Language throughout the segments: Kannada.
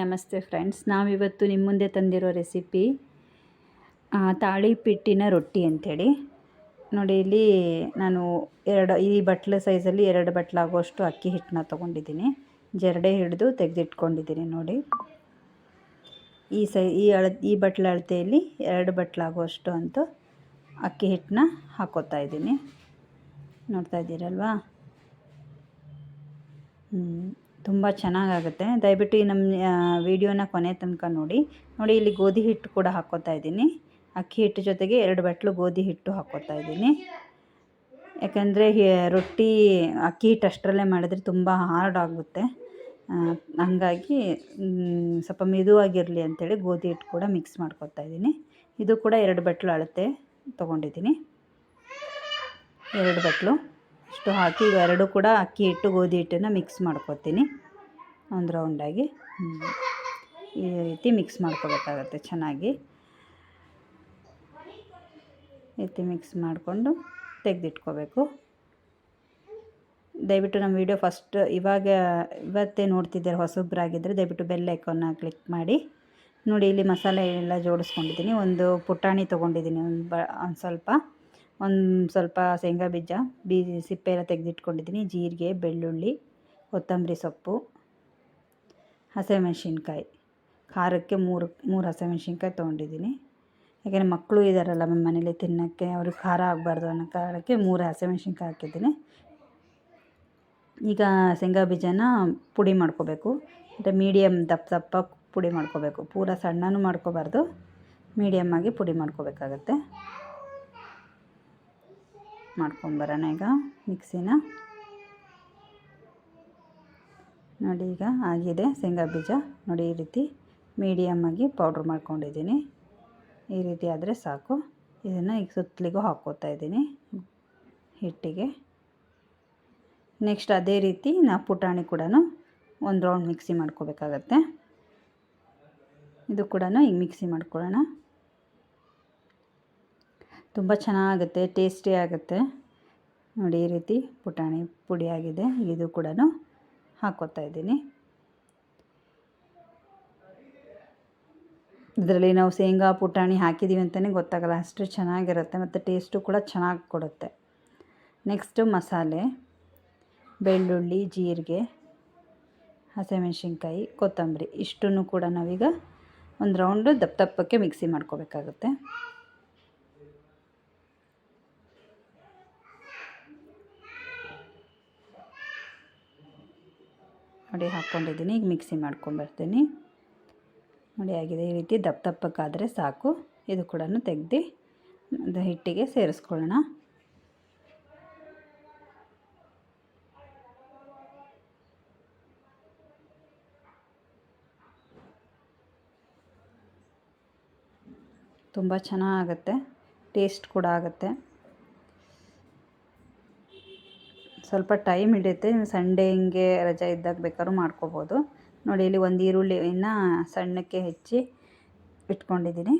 ನಮಸ್ತೆ ಫ್ರೆಂಡ್ಸ್. ನಾವಿವತ್ತು ನಿಮ್ಮ ಮುಂದೆ ತಂದಿರೋ ರೆಸಿಪಿ ತಾಳಿಪಿಟ್ಟಿನ ರೊಟ್ಟಿ ಅಂಥೇಳಿ. ನೋಡಿ, ಇಲ್ಲಿ ನಾನು ಎರಡು, ಈ ಬಟ್ಲು ಸೈಜಲ್ಲಿ ಎರಡು ಬಟ್ಲಾಗುವಷ್ಟು ಅಕ್ಕಿ ಹಿಟ್ಟನ್ನ ತೊಗೊಂಡಿದ್ದೀನಿ. ಜರಡೆ ಹಿಡಿದು ತೆಗೆದಿಟ್ಕೊಂಡಿದ್ದೀನಿ ನೋಡಿ. ಈ ಸೈ, ಈ ಅಳ, ಈ ಬಟ್ಲ ಅಳತೆಯಲ್ಲಿ ಎರಡು ಬಟ್ಲಾಗುವಷ್ಟು ಅಂತೂ ಅಕ್ಕಿ ಹಿಟ್ಟನ್ನ ಹಾಕೋತಾ ಇದ್ದೀನಿ. ನೋಡ್ತಾ ಇದ್ದೀರಲ್ವಾ? ಹ್ಞೂ ತುಂಬ ಚೆನ್ನಾಗಾಗುತ್ತೆ. ದಯವಿಟ್ಟು ಈ ನಮ್ಮ ವೀಡಿಯೋನ ಕೊನೆ ತನಕ ನೋಡಿ. ನೋಡಿ, ಇಲ್ಲಿ ಗೋಧಿ ಹಿಟ್ಟು ಕೂಡ ಹಾಕ್ಕೋತಾ ಇದ್ದೀನಿ. ಅಕ್ಕಿ ಹಿಟ್ಟು ಜೊತೆಗೆ ಎರಡು ಬಟ್ಲು ಗೋಧಿ ಹಿಟ್ಟು ಹಾಕ್ಕೋತಾ ಇದ್ದೀನಿ. ಯಾಕಂದರೆ ರೊಟ್ಟಿ ಅಕ್ಕಿ ಹಿಟ್ಟು ಅಷ್ಟರಲ್ಲೇ ಮಾಡಿದ್ರೆ ತುಂಬ ಹಾರ್ಡ್ ಆಗುತ್ತೆ. ಹಂಗಾಗಿ ಸ್ವಲ್ಪ ಮೆದುವಾಗಿರಲಿ ಅಂಥೇಳಿ ಗೋಧಿ ಹಿಟ್ಟು ಕೂಡ ಮಿಕ್ಸ್ ಮಾಡ್ಕೊತಾ ಇದ್ದೀನಿ. ಇದು ಕೂಡ ಎರಡು ಬಟ್ಲು ಅಳತೆ ತೊಗೊಂಡಿದ್ದೀನಿ. ಎರಡು ಬಟ್ಲು. ಇಷ್ಟು ಹಾಕಿ ಇವೆರಡು ಕೂಡ ಅಕ್ಕಿ ಹಿಟ್ಟು ಗೋಧಿ ಹಿಟ್ಟನ್ನು ಮಿಕ್ಸ್ ಮಾಡ್ಕೊತೀನಿ. ಒಂದು ರೌಂಡಾಗಿ ಈ ರೀತಿ ಮಿಕ್ಸ್ ಮಾಡ್ಕೋಬೇಕಾಗತ್ತೆ ಚೆನ್ನಾಗಿ. ರೀತಿ ಮಿಕ್ಸ್ ಮಾಡಿಕೊಂಡು ತೆಗೆದಿಟ್ಕೋಬೇಕು. ದಯವಿಟ್ಟು ನಮ್ಮ ವಿಡಿಯೋ ಫಸ್ಟ್ ಇವಾಗ, ಇವತ್ತೇ ನೋಡ್ತಿದ್ದಾರೆ ಹೊಸಬ್ರಾಗಿದ್ದರೆ ದಯವಿಟ್ಟು ಬೆಲ್ ಐಕಾನ್ನ ಕ್ಲಿಕ್ ಮಾಡಿ. ನೋಡಿ, ಇಲ್ಲಿ ಮಸಾಲೆ ಎಲ್ಲ ಜೋಡಿಸ್ಕೊಂಡಿದ್ದೀನಿ. ಒಂದು ಪುಟಾಣಿ ತೊಗೊಂಡಿದ್ದೀನಿ ಒಂದು ಬ, ಒಂದು ಸ್ವಲ್ಪ. ಒಂದು ಸ್ವಲ್ಪ ಶೇಂಗಾ ಬೀಜ ಬೀ ಸಿಪ್ಪೆ ಎಲ್ಲ ತೆಗೆದಿಟ್ಕೊಂಡಿದ್ದೀನಿ. ಜೀರಿಗೆ, ಬೆಳ್ಳುಳ್ಳಿ, ಕೊತ್ತಂಬರಿ ಸೊಪ್ಪು, ಹಸಿಮೆಣ್ಸಿನ್ಕಾಯಿ. ಖಾರಕ್ಕೆ ಮೂರು ಮೂರು ಹಸಿಮೆಣ್ಸಿನ್ಕಾಯಿ ತೊಗೊಂಡಿದ್ದೀನಿ. ಯಾಕೆಂದರೆ ಮಕ್ಕಳು ಇದ್ದಾರಲ್ಲ ನಮ್ಮ ಮನೇಲಿ ತಿನ್ನೋಕ್ಕೆ, ಅವ್ರಿಗೆ ಖಾರ ಆಗಬಾರ್ದು ಅನ್ನೋ ಕಾರಣಕ್ಕೆ ಮೂರು ಹಸಿಮೆಣ್ಸಿನ್ಕಾಯಿ ಹಾಕಿದ್ದೀನಿ. ಈಗ ಶೇಂಗಾ ಬೀಜನ ಪುಡಿ ಮಾಡ್ಕೋಬೇಕು. ಅಂದರೆ ಮೀಡಿಯಮ್ ದಪ್ಪ ದಪ್ಪ ಪುಡಿ ಮಾಡ್ಕೋಬೇಕು. ಪೂರ ಸಣ್ಣನೂ ಮಾಡ್ಕೋಬಾರ್ದು ಮೀಡಿಯಮ್ಮಾಗಿ ಪುಡಿ ಮಾಡ್ಕೋಬೇಕಾಗತ್ತೆ. ಮಾಡ್ಕೊಂಬರೋಣ ಈಗ ಮಿಕ್ಸಿನ. ನೋಡಿ ಈಗ ಆಗಿದೆ ಶೇಂಗಾ ಬೀಜ. ನೋಡಿ ಈ ರೀತಿ ಮೀಡಿಯಮ್ಮಾಗಿ ಪೌಡ್ರ್ ಮಾಡ್ಕೊಂಡಿದ್ದೀನಿ. ಈ ರೀತಿ ಆದರೆ ಸಾಕು. ಇದನ್ನು ಈಗ ಸುತ್ತಲಿಗೂ ಹಾಕ್ಕೋತಾ ಇದ್ದೀನಿ ಹಿಟ್ಟಿಗೆ. ನೆಕ್ಸ್ಟ್ ಅದೇ ರೀತಿ ನಾ ಪುಟಾಣಿ ಕೂಡ ಒಂದು ರೌಂಡ್ ಮಿಕ್ಸಿ ಮಾಡ್ಕೋಬೇಕಾಗತ್ತೆ. ಇದು ಕೂಡ ಈಗ ಮಿಕ್ಸಿ ಮಾಡ್ಕೊಳ್ಳೋಣ. ತುಂಬ ಚೆನ್ನಾಗುತ್ತೆ ಟೇಸ್ಟಿ ಆಗುತ್ತೆ. ನೋಡಿ ಈ ರೀತಿ ಪುಟಾಣಿ ಪುಡಿ ಆಗಿದೆ, ಇದು ಕೂಡ ಹಾಕೋತಾ ಇದ್ದೀನಿ. ಇದರಲ್ಲಿ ನಾವು ಶೇಂಗಾ, ಪುಟಾಣಿ ಹಾಕಿದ್ದೀವಿ ಅಂತಲೇ ಗೊತ್ತಾಗಲ್ಲ, ಅಷ್ಟು ಚೆನ್ನಾಗಿರುತ್ತೆ ಮತ್ತು ಟೇಸ್ಟು ಕೂಡ ಚೆನ್ನಾಗಿ ಕೊಡುತ್ತೆ. ನೆಕ್ಸ್ಟು ಮಸಾಲೆ, ಬೆಳ್ಳುಳ್ಳಿ, ಜೀರಿಗೆ, ಹಸಿಮೆಣ್ಸಿನ್ಕಾಯಿ, ಕೊತ್ತಂಬರಿ ಇಷ್ಟು ಕೂಡ ನಾವೀಗ ಒಂದು ರೌಂಡು ದಪ್ಪ ದಪ್ಪಕ್ಕೆ ಮಿಕ್ಸಿ ಮಾಡ್ಕೋಬೇಕಾಗುತ್ತೆ. ನೋಡಿ ಹಾಕ್ಕೊಂಡಿದ್ದೀನಿ. ಈಗ ಮಿಕ್ಸಿ ಮಾಡ್ಕೊಂಬರ್ತೀನಿ ನೋಡಿ ಆಗಿದೆ ಈ ರೀತಿ ದಪ್ಪ ದಪ್ಪಕ್ಕಾದರೆ ಸಾಕು. ಇದು ಕೂಡ ತೆಗ್ದು ಹಿಟ್ಟಿಗೆ ಸೇರಿಸ್ಕೊಳ್ಳೋಣ. ತುಂಬ ಚೆನ್ನಾಗುತ್ತೆ, ಟೇಸ್ಟ್ ಕೂಡ ಆಗುತ್ತೆ. ಸ್ವಲ್ಪ ಟೈಮ್ ಹಿಡಿಯುತ್ತೆ. ಸಂಡೇ ಹಿಂಗೆ ರಜೆ ಇದ್ದಾಗ ಬೇಕಾದ್ರೂ ಮಾಡ್ಕೋಬೋದು. ನೋಡಿ, ಇಲ್ಲಿ ಒಂದು ಈರುಳ್ಳಿನ ಸಣ್ಣಕ್ಕೆ ಹೆಚ್ಚಿ ಇಟ್ಕೊಂಡಿದ್ದೀನಿ.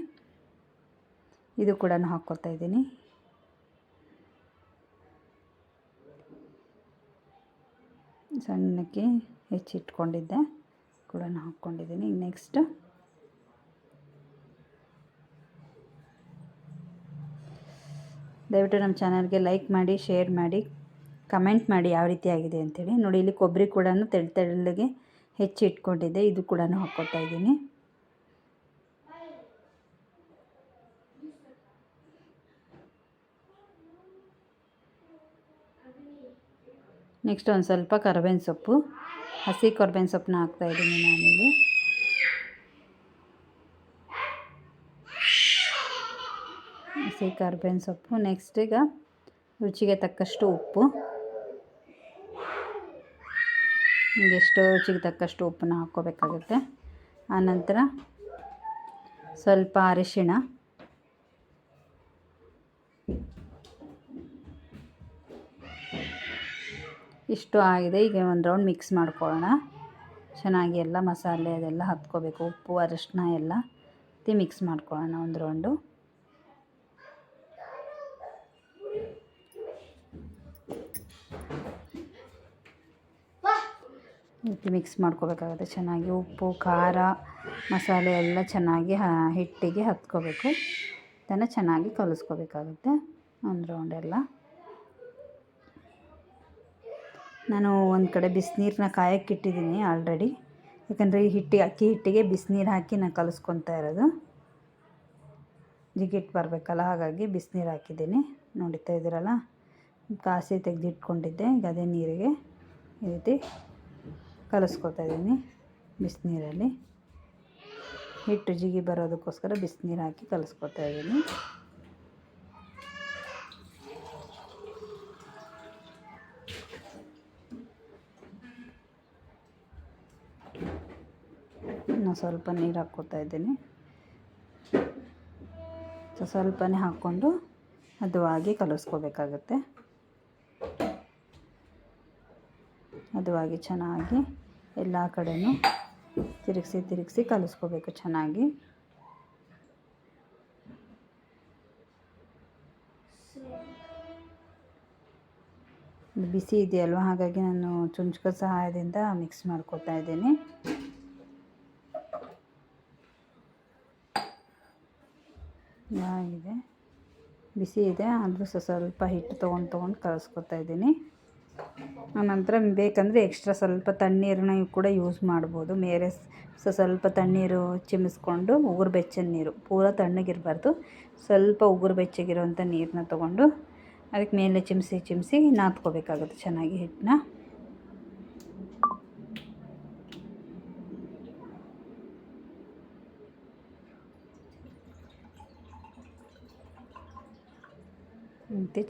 ಇದು ಕೂಡ ಹಾಕ್ಕೊತಾ ಇದ್ದೀನಿ. ಸಣ್ಣಕ್ಕೆ ಹೆಚ್ಚಿಟ್ಕೊಂಡಿದ್ದೆ ಕೂಡ ಹಾಕ್ಕೊಂಡಿದ್ದೀನಿ. ನೆಕ್ಸ್ಟ್ ದಯವಿಟ್ಟು ನಮ್ಮ ಚಾನಲ್ಗೆ ಲೈಕ್ ಮಾಡಿ, ಶೇರ್ ಮಾಡಿ. ಕಮೆಂಟ್ ಮಾಡಿ ಯಾವ ರೀತಿ ಆಗಿದೆ ಅಂತೇಳಿ. ನೋಡಿ, ಇಲ್ಲಿ ಕೊಬ್ಬರಿ ಕೂಡ ತೆಳು ತೆಳ್ಳಗೆ ಹೆಚ್ಚಿ ಇಟ್ಕೊಂಡಿದ್ದೆ. ಇದು ಕೂಡ ಹಾಕ್ಕೊತಾ ಇದ್ದೀನಿ. ನೆಕ್ಸ್ಟ್ ಒಂದು ಸ್ವಲ್ಪ ಕರ್ಬೇವಿನ ಸೊಪ್ಪು, ಹಸಿ ಕರ್ಬೇವಿನ ಸೊಪ್ಪನ್ನ ಹಾಕ್ತಾಯಿದ್ದೀನಿ ನಾನಿಲ್ಲಿ. ಹಸಿ ಕರ್ಬೇವಿನ ಸೊಪ್ಪು. ನೆಕ್ಸ್ಟ್ ಈಗ ರುಚಿಗೆ ತಕ್ಕಷ್ಟು ಉಪ್ಪು. ಎಷ್ಟು ರುಚಿಗೆ ತಕ್ಕಷ್ಟು ಉಪ್ಪನ್ನ ಹಾಕ್ಕೋಬೇಕಾಗುತ್ತೆ. ಆನಂತರ ಸ್ವಲ್ಪ ಅರಿಶಿಣ. ಇಷ್ಟು ಆಗಿದೆ. ಈಗ ಒಂದು ರೌಂಡ್ ಮಿಕ್ಸ್ ಮಾಡ್ಕೊಳ್ಳೋಣ. ಚೆನ್ನಾಗಿ ಎಲ್ಲ ಮಸಾಲೆ ಅದೆಲ್ಲ ಹತ್ಕೋಬೇಕು. ಉಪ್ಪು ಅರಿಶಿನ ಎಲ್ಲ ಮಿಕ್ಸ್ ಮಾಡ್ಕೊಳ್ಳೋಣ ಒಂದು ರೌಂಡು ರೀತಿ ಮಿಕ್ಸ್ ಮಾಡ್ಕೋಬೇಕಾಗುತ್ತೆ. ಚೆನ್ನಾಗಿ ಉಪ್ಪು, ಖಾರ, ಮಸಾಲೆ ಎಲ್ಲ ಚೆನ್ನಾಗಿ ಹಿಟ್ಟಿಗೆ ಹತ್ಕೋಬೇಕು. ಇದನ್ನು ಚೆನ್ನಾಗಿ ಕಲಿಸ್ಕೋಬೇಕಾಗುತ್ತೆ. ಒಂದು ರೌಂಡೆಲ್ಲ ನಾನು ಒಂದು ಕಡೆ ಬಿಸಿನೀರನ್ನ ಕಾಯಕ್ಕೆ ಇಟ್ಟಿದ್ದೀನಿ ಆಲ್ರೆಡಿ ಯಾಕಂದರೆ ಈ ಹಿಟ್ಟಿಗೆ ಅಕ್ಕಿ ಹಿಟ್ಟಿಗೆ ಬಿಸಿನೀರು ಹಾಕಿ ನಾನು ಕಲಿಸ್ಕೊತಾ ಇರೋದು. ಜಿಗಿಟ್ ಬರಬೇಕಲ್ಲ, ಹಾಗಾಗಿ ಬಿಸಿನೀರು ಹಾಕಿದ್ದೀನಿ. ನೋಡಿತಾ ಇದ್ದೀರಲ್ಲ? ಕಾಸಿ ತೆಗೆದಿಟ್ಕೊಂಡಿದ್ದೆ, ಈಗ ಅದೇ ನೀರಿಗೆ ಈ ರೀತಿ ಕಲಿಸ್ಕೊತಾ ಇದ್ದೀನಿ ಬಿಸಿನೀರಲ್ಲಿ. ಹಿಟ್ಟು ಜಿಗಿ ಬರೋದಕ್ಕೋಸ್ಕರ ಬಿಸಿನೀರು ಹಾಕಿ ಕಲಿಸ್ಕೊತಾ ಇದ್ದೀನಿ. ನಾನು ಸ್ವಲ್ಪ ನೀರು ಹಾಕ್ಕೋತಾ ಇದ್ದೀನಿ. ಸೊ, ಸ್ವಲ್ಪನೇ ಹಾಕ್ಕೊಂಡು ಹದವಾಗಿ ಕಲಸ್ಕೋಬೇಕಾಗುತ್ತೆ. ಹದವಾಗಿ ಚೆನ್ನಾಗಿ ಎಲ್ಲ ಕಡೆನೂ ತಿರುಗಿಸಿ ತಿರುಗಿಸಿ ಕಲಿಸ್ಕೋಬೇಕು ಚೆನ್ನಾಗಿ. ಬಿಸಿ ಇದೆಯಲ್ವ? ಹಾಗಾಗಿ ನಾನು ಚುಂಚಕ ಸಹಾಯದಿಂದ ಮಿಕ್ಸ್ ಮಾಡ್ಕೋತಾ ಇದ್ದೀನಿ. ಆಗಿದೆ ಬಿಸಿ ಇದೆ, ಆದರೂ ಸ್ವಲ್ಪ ಹಿಟ್ಟು ತೊಗೊಂಡು ತೊಗೊಂಡು ಕಲಿಸ್ಕೊತಾ ಇದ್ದೀನಿ. ಆನಂತರ ಬೇಕಂದರೆ ಎಕ್ಸ್ಟ್ರಾ ಸ್ವಲ್ಪ ತಣ್ಣೀರನ್ನ ಕೂಡ ಯೂಸ್ ಮಾಡ್ಬೋದು. ಮೇಲೆ ಸೊ ಸ್ವಲ್ಪ ತಣ್ಣೀರು ಚಿಮ್ಮಿಸ್ಕೊಂಡು ಉಗುರು ಬೆಚ್ಚನ ನೀರು, ಪೂರ ತಣ್ಣಗಿರಬಾರ್ದು. ಸ್ವಲ್ಪ ಉಗುರು ಬೆಚ್ಚಗಿರೋವಂಥ ನೀರನ್ನ ತೊಗೊಂಡು ಅದಕ್ಕೆ ಮೇಲೆ ಚಿಮ್ಸಿ ಚಿಮ್ಸಿ ನಾದ್ಕೋಬೇಕಾಗುತ್ತೆ ಚೆನ್ನಾಗಿ ಹಿಟ್ಟನ್ನ.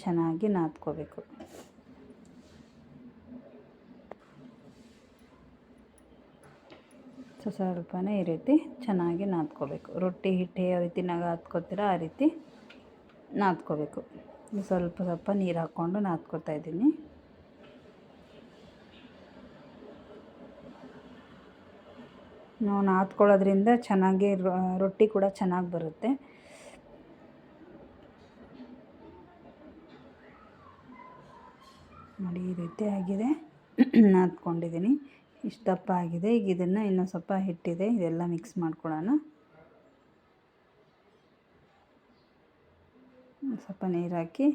ಚೆನ್ನಾಗಿ ನಾದ್ಕೋಬೇಕು. ಸೊ ಸ್ವಲ್ಪನೇ ಈ ರೀತಿ ಚೆನ್ನಾಗಿ ನಾದ್ಕೋಬೇಕು. ರೊಟ್ಟಿ, ಹಿಟ್ಟು ಯಾವ ರೀತಿ ನಾವು ಹಾತ್ಕೋತೀರೋ ಆ ರೀತಿ ನಾದ್ಕೋಬೇಕು. ಸ್ವಲ್ಪ ಸ್ವಲ್ಪ ನೀರು ಹಾಕ್ಕೊಂಡು ನಾದ್ಕೋತಾ ಇದ್ದೀನಿ. ನಾವು ನಾದ್ಕೊಳ್ಳೋದ್ರಿಂದ ಚೆನ್ನಾಗಿ ರೊಟ್ಟಿ ಕೂಡ ಚೆನ್ನಾಗಿ ಬರುತ್ತೆ. ನೋಡಿ, ಈ ರೀತಿ ಆಗಿದೆ. ನಾದ್ಕೊಂಡಿದ್ದೀನಿ. ಇಷ್ಟು ದಪ್ಪ ಆಗಿದೆ. ಈಗ ಇದನ್ನು ಇನ್ನೊಂದು ಸ್ವಲ್ಪ ಹಿಟ್ಟಿದೆ. ಇದೆಲ್ಲ ಮಿಕ್ಸ್ ಮಾಡ್ಕೊಳ್ಳೋಣ. ಸ್ವಲ್ಪ ನೀರು ಹಾಕಿ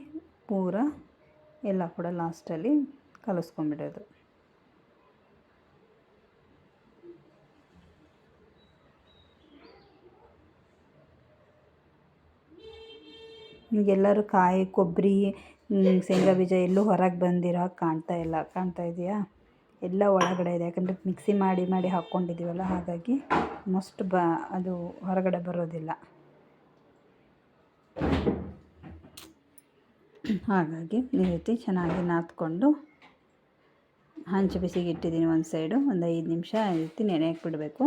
ಪೂರ ಎಲ್ಲ ಕೂಡ ಲಾಸ್ಟಲ್ಲಿ ಕಲಸ್ಕೊಂಡ್ಬಿಡೋದು. ಹಿಂಗೆಲ್ಲರೂ ಕಾಯಿ ಕೊಬ್ಬರಿ ಶೇಂಗಾ ಬೀಜ ಎಲ್ಲೂ ಹೊರಗೆ ಬಂದಿರೋ ಕಾಣ್ತಾ ಇಲ್ಲ. ಕಾಣ್ತಾ ಇದೆಯಾ? ಎಲ್ಲ ಒಳಗಡೆ ಇದೆ. ಯಾಕಂದರೆ ಮಿಕ್ಸಿ ಮಾಡಿ ಮಾಡಿ ಹಾಕ್ಕೊಂಡಿದ್ದೀವಲ್ಲ, ಹಾಗಾಗಿ ಮೋಸ್ಟ್ ಬ, ಅದು ಹೊರಗಡೆ ಬರೋದಿಲ್ಲ. ಹಾಗಾಗಿ ಈ ರೀತಿ ಚೆನ್ನಾಗಿ ನಾದ್ಕೊಂಡು ಹಂಚು ಬಿಸಿಗೆ ಇಟ್ಟಿದ್ದೀನಿ ಒಂದು ಸೈಡು ಒಂದು ಐದು ನಿಮಿಷ ಈ ರೀತಿ ನೆನೆಯಕ್ಕೆ ಬಿಡಬೇಕು.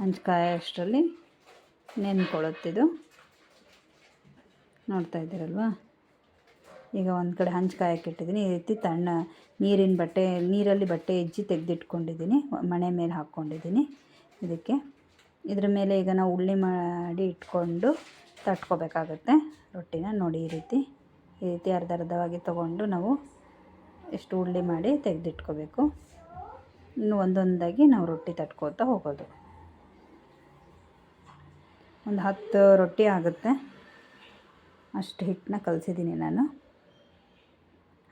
ಹಂಚು ಕಾಯಷ್ಟರಲ್ಲಿ ನೆನ್ಕೊಳ್ಳುತ್ತಿದ್ದು ನೋಡ್ತಾ ಇದ್ದೀರಲ್ವಾ? ಈಗ ಒಂದು ಕಡೆ ಹಂಚು ಕಾಯಕ್ಕಿಟ್ಟಿದ್ದೀನಿ ಈ ರೀತಿ ತಣ್ಣ ನೀರಿನ ಬಟ್ಟೆ, ನೀರಲ್ಲಿ ಬಟ್ಟೆ ಹೆಜ್ಜಿ ತೆಗೆದಿಟ್ಕೊಂಡಿದ್ದೀನಿ ಮಣೆ ಮೇಲೆ ಹಾಕ್ಕೊಂಡಿದ್ದೀನಿ ಇದಕ್ಕೆ. ಇದ್ರ ಮೇಲೆ ಈಗ ನಾವು ಉಳ್ಳಿ ಮಾಡಿ ಇಟ್ಕೊಂಡು ತಟ್ಕೋಬೇಕಾಗುತ್ತೆ ರೊಟ್ಟಿನ. ನೋಡಿ ಈ ರೀತಿ ಈ ರೀತಿ ಅರ್ಧ ಅರ್ಧವಾಗಿ ತೊಗೊಂಡು ನಾವು ಎಷ್ಟು ಉಳ್ಳಿ ಮಾಡಿ ತೆಗೆದಿಟ್ಕೋಬೇಕು. ಇನ್ನು ಒಂದೊಂದಾಗಿ ನಾವು ರೊಟ್ಟಿ ತಟ್ಕೋತಾ ಹೋಗೋದು. ಒಂದು ಹತ್ತು ರೊಟ್ಟಿ ಆಗುತ್ತೆ. ಅಷ್ಟು ಹಿಟ್ಟನ್ನ ಕಲಸಿದ್ದೀನಿ ನಾನು.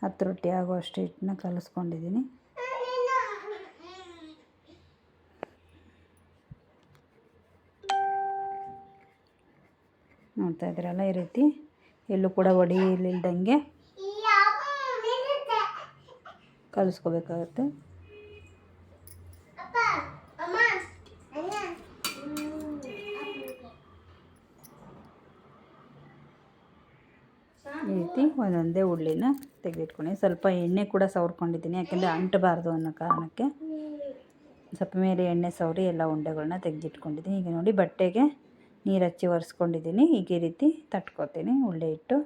ಹತ್ತು ರೊಟ್ಟಿ ಆಗೋ ಅಷ್ಟು ಹಿಟ್ಟನ್ನ ಕಲಿಸ್ಕೊಂಡಿದ್ದೀನಿ. ನೋಡ್ತಾ ಇದ್ರಲ್ಲ ಈ ರೀತಿ? ಎಲ್ಲೂ ಕೂಡ ಒಡಿಲಿಲ್ದಂಗೆ ಕಲಿಸ್ಕೋಬೇಕಾಗುತ್ತೆ. ಈ ರೀತಿ ಒಂದೊಂದೇ ಉಳ್ಳಿನ ತೆಗೆದಿಟ್ಕೊಂಡು ಸ್ವಲ್ಪ ಎಣ್ಣೆ ಕೂಡ ಸವರ್ಕೊಂಡಿದ್ದೀನಿ, ಯಾಕೆಂದರೆ ಅಂಟಬಾರ್ದು ಅನ್ನೋ ಕಾರಣಕ್ಕೆ. ಸ್ವಲ್ಪ ಮೇಲೆ ಎಣ್ಣೆ ಸವರಿ ಎಲ್ಲ ಉಂಡೆಗಳನ್ನ ತೆಗೆದಿಟ್ಕೊಂಡಿದ್ದೀನಿ. ಈಗ ನೋಡಿ ಬಟ್ಟೆಗೆ ನೀರು ಹಚ್ಚಿ ಒರೆಸ್ಕೊಂಡಿದ್ದೀನಿ. ಈಗ ಈ ರೀತಿ ತಟ್ಕೊತೀನಿ ಉಳ್ಳೆ ಇಟ್ಟು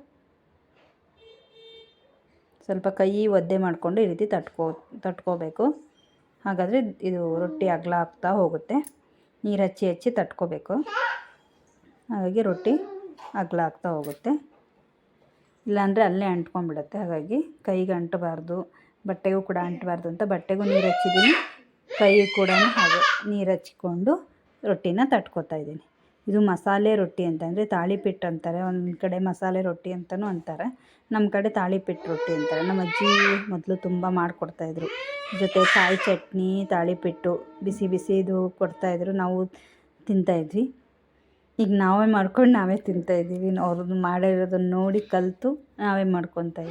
ಸ್ವಲ್ಪ ಕೈ ಒದ್ದೆ ಮಾಡಿಕೊಂಡು ಈ ರೀತಿ ತಟ್ಕೋ, ತಟ್ಕೋಬೇಕು. ಹಾಗಾದರೆ ಇದು ರೊಟ್ಟಿ ಅಗಲ ಆಗ್ತಾ ಹೋಗುತ್ತೆ. ನೀರು ಹಚ್ಚಿ ಹಚ್ಚಿ ತಟ್ಕೋಬೇಕು. ಹಾಗಾಗಿ ರೊಟ್ಟಿ ಅಗಲ ಆಗ್ತಾ ಹೋಗುತ್ತೆ. ಇಲ್ಲಾಂದರೆ ಅಲ್ಲೇ ಅಂಟ್ಕೊಂಡ್ಬಿಡುತ್ತೆ. ಹಾಗಾಗಿ ಕೈಗೆ ಅಂಟಬಾರ್ದು, ಬಟ್ಟೆಗೂ ಕೂಡ ಅಂಟಬಾರ್ದು ಅಂತ ಬಟ್ಟೆಗೂ ನೀರು ಹಚ್ಚಿದ್ದೀನಿ. ಕೈ ಕೂಡ ಹಾಗೆ ನೀರು ಹಚ್ಚಿಕೊಂಡು ರೊಟ್ಟಿನ ತಟ್ಕೊತಾ ಇದ್ದೀನಿ. ಇದು ಮಸಾಲೆ ರೊಟ್ಟಿ ಅಂತಂದರೆ ತಾಳಿಪಿಟ್ಟು ಅಂತಾರೆ. ಒಂದು ಕಡೆ ಮಸಾಲೆ ರೊಟ್ಟಿ ಅಂತಲೂ ಅಂತಾರೆ. ನಮ್ಮ ಕಡೆ ತಾಳಿಪಿಟ್ಟು ರೊಟ್ಟಿ ಅಂತಾರೆ. ನಮ್ಮ ಅಜ್ಜಿ ಮೊದಲು ತುಂಬ ಮಾಡಿಕೊಡ್ತಾಯಿದ್ರು ಜೊತೆ ಕಾಯಿ ಚಟ್ನಿ, ತಾಳಿಪಿಟ್ಟು, ಬಿಸಿ ಬಿಸಿದು ಕೊಡ್ತಾಯಿದ್ರು ನಾವು ತಿಂತಾಯಿದ್ವಿ ಈಗ ನಾವೇ ಮಾಡ್ಕೊಂಡು ನಾವೇ ತಿಂತಾಯಿದ್ದೀವಿ ಅವ್ರದ್ದು ಮಾಡಿರೋದನ್ನ ನೋಡಿ ಕಲಿತು ನಾವೇ ಮಾಡ್ಕೊತಾ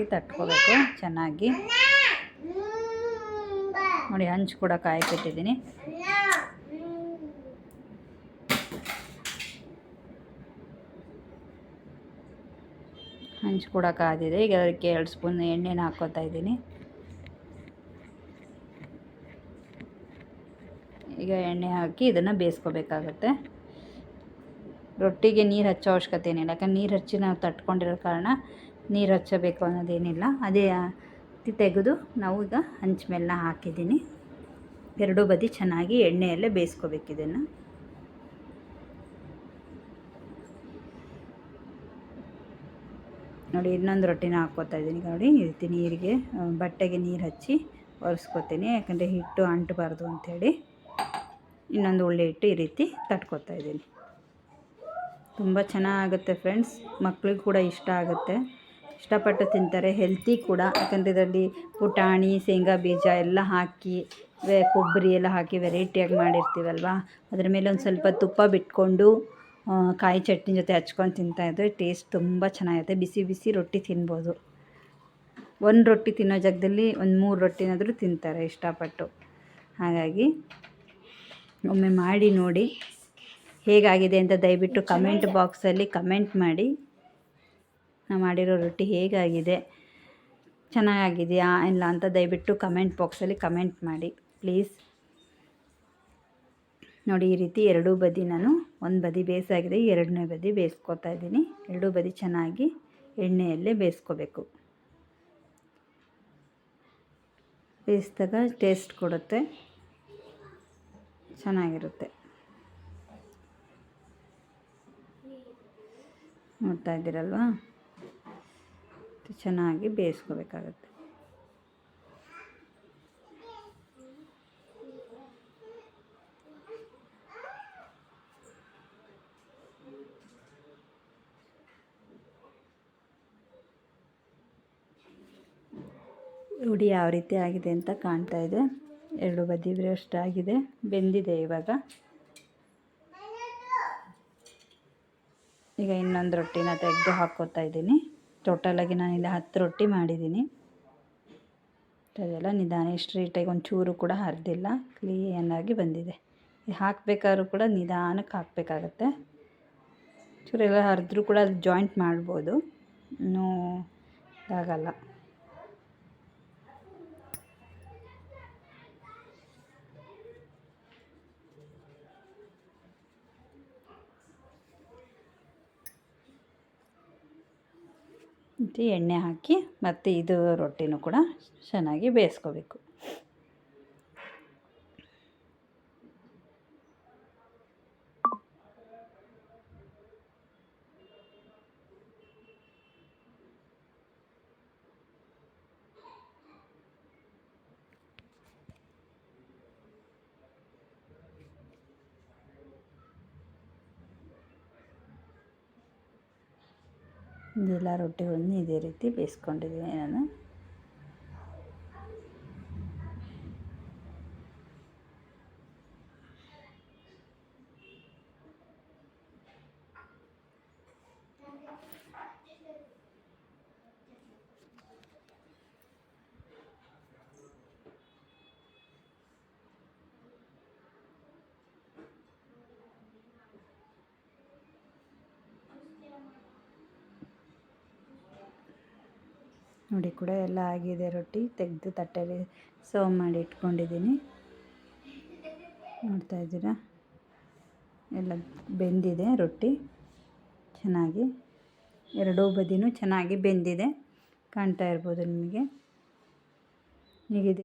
ಈ ತಟ್ಕೋಬೇಕು, ಚೆನ್ನಾಗಿ. ನೋಡಿ ಹಂಚು ಕೂಡ ಕಾಯಕ್ಕಿಟ್ಟಿದ್ದೀನಿ ಹಂಚು ಕೂಡ ಕಾದಿದೆ ಈಗ ಅದಕ್ಕೆ ಎರಡು ಸ್ಪೂನ್ ಎಣ್ಣೆನ ಹಾಕ್ಕೋತಾ ಇದ್ದೀನಿ. ಈಗ ಎಣ್ಣೆ ಹಾಕಿ ಇದನ್ನು ಬೇಯಿಸ್ಕೋಬೇಕಾಗತ್ತೆ. ರೊಟ್ಟಿಗೆ ನೀರು ಹಚ್ಚೋ ಅವಶ್ಯಕತೆ ಏನಿಲ್ಲ. ಯಾಕಂದ್ರೆ ನೀರು ಹಚ್ಚಿ ನಾವು ತಟ್ಕೊಂಡಿರೋ ಕಾರಣ ನೀರು ಹಚ್ಚಬೇಕು ಅನ್ನೋದೇನಿಲ್ಲ. ಅದೇ ತೆಗೆದು ನಾವು ಈಗ ಹಂಚ ಮೇಲನ್ನ ಹಾಕಿದ್ದೀನಿ. ಎರಡೂ ಬದಿ ಚೆನ್ನಾಗಿ ಎಣ್ಣೆಯಲ್ಲೇ ಬೇಯಿಸ್ಕೋಬೇಕು ಇದನ್ನು. ನೋಡಿ, ಇನ್ನೊಂದು ರೊಟ್ಟಿನ ಹಾಕ್ಕೋತಾ ಇದ್ದೀನಿ. ನೋಡಿ, ಈ ರೀತಿ ನೀರಿಗೆ ಬಟ್ಟೆಗೆ ನೀರು ಹಚ್ಚಿ ಒರೆಸ್ಕೋತೀನಿ. ಯಾಕಂದರೆ ಹಿಟ್ಟು ಅಂಟಬಾರ್ದು ಅಂಥೇಳಿ. ಇನ್ನೊಂದು ಉಳ್ಳಿ ಹಿಟ್ಟು ಈ ರೀತಿ ತಟ್ಕೋತಾ ಇದ್ದೀನಿ. ತುಂಬ ಚೆನ್ನಾಗುತ್ತೆ ಫ್ರೆಂಡ್ಸ್. ಮಕ್ಳಿಗೆ ಕೂಡ ಇಷ್ಟ ಆಗುತ್ತೆ. ಇಷ್ಟಪಟ್ಟು ತಿಂತಾರೆ ಹೆಲ್ತಿ ಕೂಡ. ಯಾಕಂದರೆ ಇದರಲ್ಲಿ ಪುಟಾಣಿ, ಶೇಂಗಾ ಬೀಜ ಎಲ್ಲ ಹಾಕಿ ಕೊಬ್ಬರಿ ಎಲ್ಲ ಹಾಕಿ ವೆರೈಟಿಯಾಗಿ ಮಾಡಿರ್ತೀವಲ್ವ? ಅದ್ರ ಮೇಲೆ ಒಂದು ಸ್ವಲ್ಪ ತುಪ್ಪ ಬಿಟ್ಕೊಂಡು ಕಾಯಿ ಚಟ್ನಿ ಜೊತೆ ಹಚ್ಕೊಂಡು ತಿಂತಾಯಿದ್ರೆ ಟೇಸ್ಟ್ ತುಂಬ ಚೆನ್ನಾಗಿರುತ್ತೆ. ಬಿಸಿ ಬಿಸಿ ರೊಟ್ಟಿ ತಿನ್ಬೋದು. ಒಂದು ರೊಟ್ಟಿ ತಿನ್ನೋ ಜಾಗದಲ್ಲಿ ಒಂದು ಮೂರು ರೊಟ್ಟಿನಾದರೂ ತಿಂತಾರೆ ಇಷ್ಟಪಟ್ಟು. ಹಾಗಾಗಿ ಒಮ್ಮೆ ಮಾಡಿ ನೋಡಿ ಹೇಗಾಗಿದೆ ಅಂತ ದಯವಿಟ್ಟು ಕಮೆಂಟ್ ಬಾಕ್ಸಲ್ಲಿ ಕಮೆಂಟ್ ಮಾಡಿ. ನಾನು ಮಾಡಿರೋ ರೊಟ್ಟಿ ಹೇಗಾಗಿದೆ? ಚೆನ್ನಾಗಿದೆಯಾ ಇಲ್ಲ ಅಂತ ದಯವಿಟ್ಟು ಕಮೆಂಟ್ ಬಾಕ್ಸಲ್ಲಿ ಕಮೆಂಟ್ ಮಾಡಿ. ಪ್ಲೀಸ್. ನೋಡಿ, ಈ ರೀತಿ ಎರಡೂ ಬದಿ ನಾನು ಒಂದು ಬದಿ ಬೇಯಿಸಾಗಿದೆ ಎರಡನೇ ಬದಿ ಬೇಯಿಸ್ಕೊತಾ ಇದ್ದೀನಿ. ಎರಡೂ ಬದಿ ಚೆನ್ನಾಗಿ ಎಣ್ಣೆಯಲ್ಲೇ ಬೇಯಿಸ್ಕೋಬೇಕು ಬೇಯಿಸಿದಾಗ ಟೇಸ್ಟ್ ಕೊಡುತ್ತೆ. ಚೆನ್ನಾಗಿರುತ್ತೆ. ನೋಡ್ತಾ ಇದ್ದೀರಲ್ವಾ? ಚೆನ್ನಾಗಿ ಬೇಯಿಸ್ಕೋಬೇಕಾಗತ್ತೆ. ಉಡಿ ಯಾವ ರೀತಿ ಆಗಿದೆ ಅಂತ ಕಾಣ್ತಾ ಇದೆ. ಎರಡು ಬದಿ ಅಷ್ಟು ಆಗಿದೆ. ಬೆಂದಿದೆ ಇವಾಗ. ಈಗ ಇನ್ನೊಂದು ರೊಟ್ಟಿನ ತೆಗೆದು ಹಾಕ್ಕೋತಾ ಇದ್ದೀನಿ. ಟೋಟಲಾಗಿ ನಾನಿಲ್ಲಿ ಹತ್ತು ರೊಟ್ಟಿ ಮಾಡಿದ್ದೀನಿ. ಅದೆಲ್ಲ ನಿಧಾನ ಸ್ಟ್ರೀಟಾಗಿ ಒಂದು ಚೂರು ಕೂಡ ಹರಿದಿಲ್ಲ ಕ್ಲೀನಾಗಿ ಬಂದಿದೆ. ಇದು ಹಾಕಬೇಕಾದ್ರೂ ಕೂಡ ನಿಧಾನಕ್ಕೆ ಹಾಕಬೇಕಾಗತ್ತೆ. ಚೂರೆಲ್ಲ ಹರಿದ್ರೂ ಕೂಡ ಅದು ಜಾಯಿಂಟ್ ಮಾಡ್ಬೋದು. ಇನ್ನೂ ಇದಾಗಲ್ಲ. ಮತ್ತು ಎಣ್ಣೆ ಹಾಕಿ ಮತ್ತು ಇದು ರೊಟ್ಟಿನೂ ಕೂಡ ಚೆನ್ನಾಗಿ ಬೇಯಿಸ್ಕೋಬೇಕು. ಇದೆಲ್ಲ ರೊಟ್ಟಿಗಳನ್ನು ಇದೇ ರೀತಿ ಬೇಯಿಸ್ಕೊಂಡಿದ್ದೀನಿ ನಾನು. ನೋಡಿ ಕೂಡ ಎಲ್ಲ ಆಗಿದೆ ರೊಟ್ಟಿ. ತೆಗೆದು ತಟ್ಟೆಲಿ ಸರ್ವ್ ಮಾಡಿ ಇಟ್ಕೊಂಡಿದ್ದೀನಿ. ನೋಡ್ತಾ ಇದ್ದೀರಾ? ಎಲ್ಲ ಬೆಂದಿದೆ ರೊಟ್ಟಿ. ಚೆನ್ನಾಗಿ. ಎರಡೂ ಬದಿನೂ ಚೆನ್ನಾಗಿ ಬೆಂದಿದೆ. ಕಾಣ್ತಾ ಇರ್ಬೋದು ನಿಮಗೆ. ಹೀಗಿದೆ.